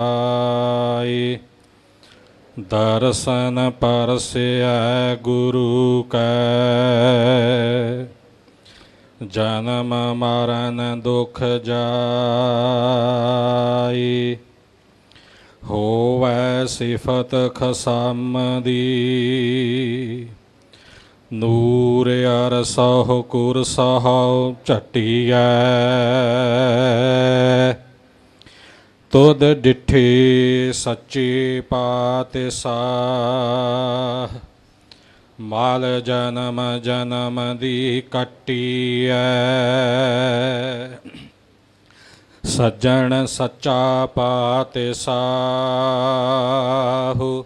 ਆਏ ਦਰਸ਼ਨ ਪਰਸਿਐ ਗੁਰੂ ਕੈ। ਜਨਮ ਮਰਨ ਦੁਖ ਜਾਈ। ਹੋਵੈ ਸਿਫਤ ਖਸਮ ਦੀ। ਨੂਰ ਅਰਸਹੁ ਕੁਰਸਹੁ ਝਟੀਐ। ਤੁਧ ਡਿਠੇ ਸੱਚੇ ਪਾਤਸ਼ਾਹ, ਮਾਲ ਜਨਮ ਜਨਮ ਦੀ ਕੱਟੀਐ। ਸੱਜਣ ਸੱਚਾ ਪਾਤਸ਼ਾਹ,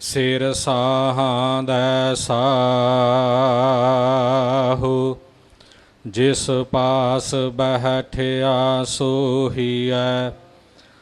ਸਿਰ ਸਾਹਾਂ ਦਾ ਸਾਹੂ, ਜਿਸ ਪਾਸ ਬਹਿਠਿਆ ਸੋਹੀਐ।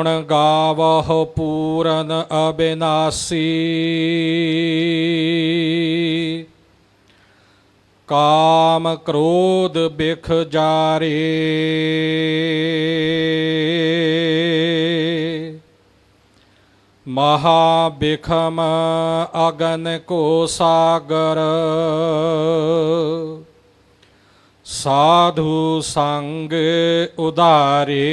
ਗੁਣ ਗਾਵਹੁ ਪੂਰਨ ਅਬਿਨਾਸੀ। ਕਾਮ ਕ੍ਰੋਧ ਬਿਖ ਜਾਰੇ। ਮਹਾ ਬਿਖਮ ਅਗਨ ਕੋ ਸਾਗਰ। ਸਾਧੂ ਸੰਗ ਉਦਾਰੇ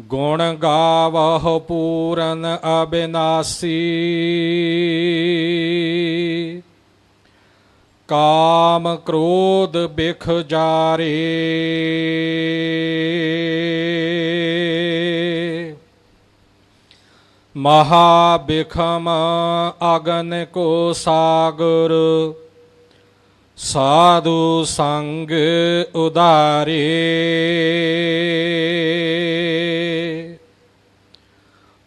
ਗੁਣ ਗਾਵਹੁ ਪੂਰਨ ਅਬਿਨਾਸੀ। ਕਾਮ ਕ੍ਰੋਧ ਬਿਖ ਜਾਰੇ। ਮਹਾ ਬਿਖਮ ਅਗਨ ਕੋ ਸਾਗਰ, ਸਾਧੂ ਸੰਗ ਉਦਾਰੇ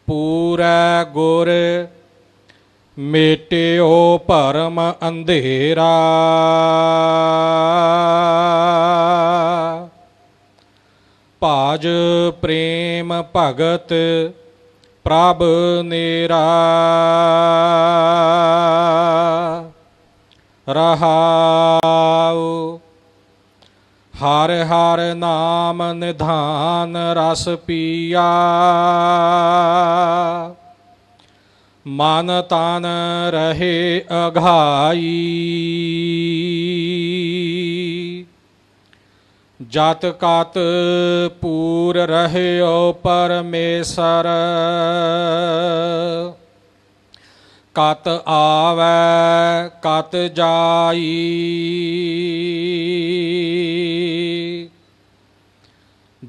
ਪੂਰਾ ਗੁਰ ਮੇਟਿਓ ਭਰਮ ਅੰਧੇਰਾ। ਭਾਜ ਪ੍ਰੇਮ ਭਗਤ ਪ੍ਰਭ ਨੇਰਾ ਰਹਾਉ। ਹਰ ਹਰ ਨਾਮ ਨਿਧਾਨ ਰਸ ਪੀਆ। ਮਨ ਤਨ ਰਹੇ ਅਘਾਈ। ਜਤ ਕਤ ਪੂਰ ਰਹਿਓ ਪਰਮੇਸ਼ਰ। ਕਤ ਆਵੈ, ਕਤ ਜਾਈ।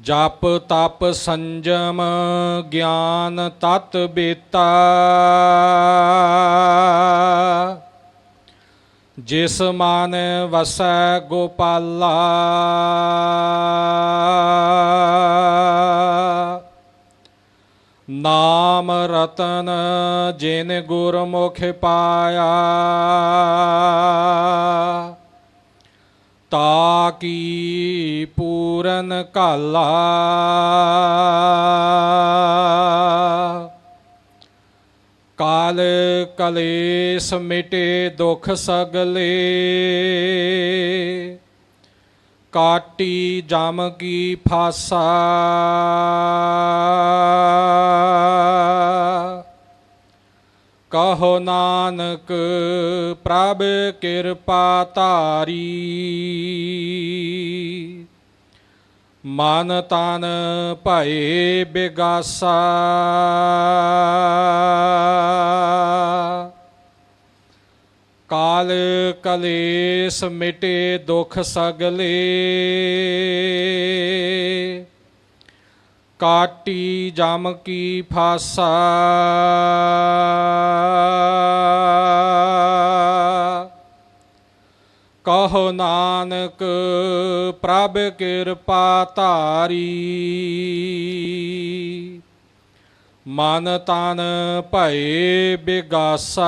ਜਪ ਤਪ ਸੰਜਮ, ਗਿਆਨ ਤਤ ਬੇਤਾ। ਜਿਸ ਮਾਨ ਵਸੈ ਗੋਪਾਲਾ। ਨਾਮ ਰਤਨ ਜਿਨ ਗੁਰਮੁਖ ਪਾਇਆ। ਤਾ ਕੀ ਪੂਰਨ ਕਾਲਾ ਕਲੇਸ਼ ਮਿਟੇ ਦੁਖ ਸਗਲੇ। ਕਾਟੀ ਜਮ ਕੀ ਫਾਸਾ। ਕਹੋ ਨਾਨਕ ਪ੍ਰਭ ਕਿਰਪਾ ਧਾਰੀ। ਮਨ ਤਨ ਭਏ ਬਿਗਾਸਾ। ਕਾਲ ਕਲੇਸ਼ ਮਿਟੇ ਦੁਖ ਸਗਲੇ। ਕਾਟੀ ਜਮ ਕੀ ਫਾਸਾ। ਕਹੋ ਨਾਨਕ ਪ੍ਰਭ ਕਿਰਪਾ ਧਾਰੀ। ਮਨ ਤਨ ਭਏ ਬਿਗਾਸਾ।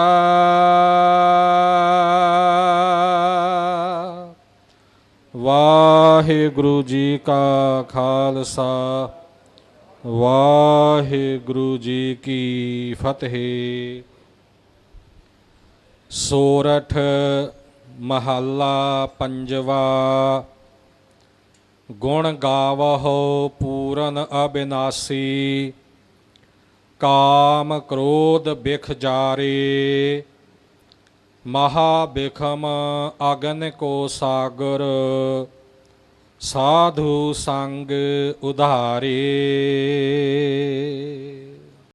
ਵਾਹਿਗੁਰੂ ਜੀ ਕਾ ਖਾਲਸਾ, ਵਾਹਿਗੁਰੂ ਜੀ ਕੀ ਫਤਿਹ। ਸੋਰਠ ਮਹੱਲਾ ਪੰਜਵਾ, ਗੁਣ ਗਾਵਹੁ ਪੂਰਨ ਅਬਿਨਾਸੀ। ਕਾਮ ਕ੍ਰੋਧ ਬਿਖ ਜਾਰੇ ਮਹਾ ਬਿਖਮ ਅਗਨ ਕੋ ਸਾਗਰ ਸਾਧੂ ਸੰਗ ਉਧਾਰੇ।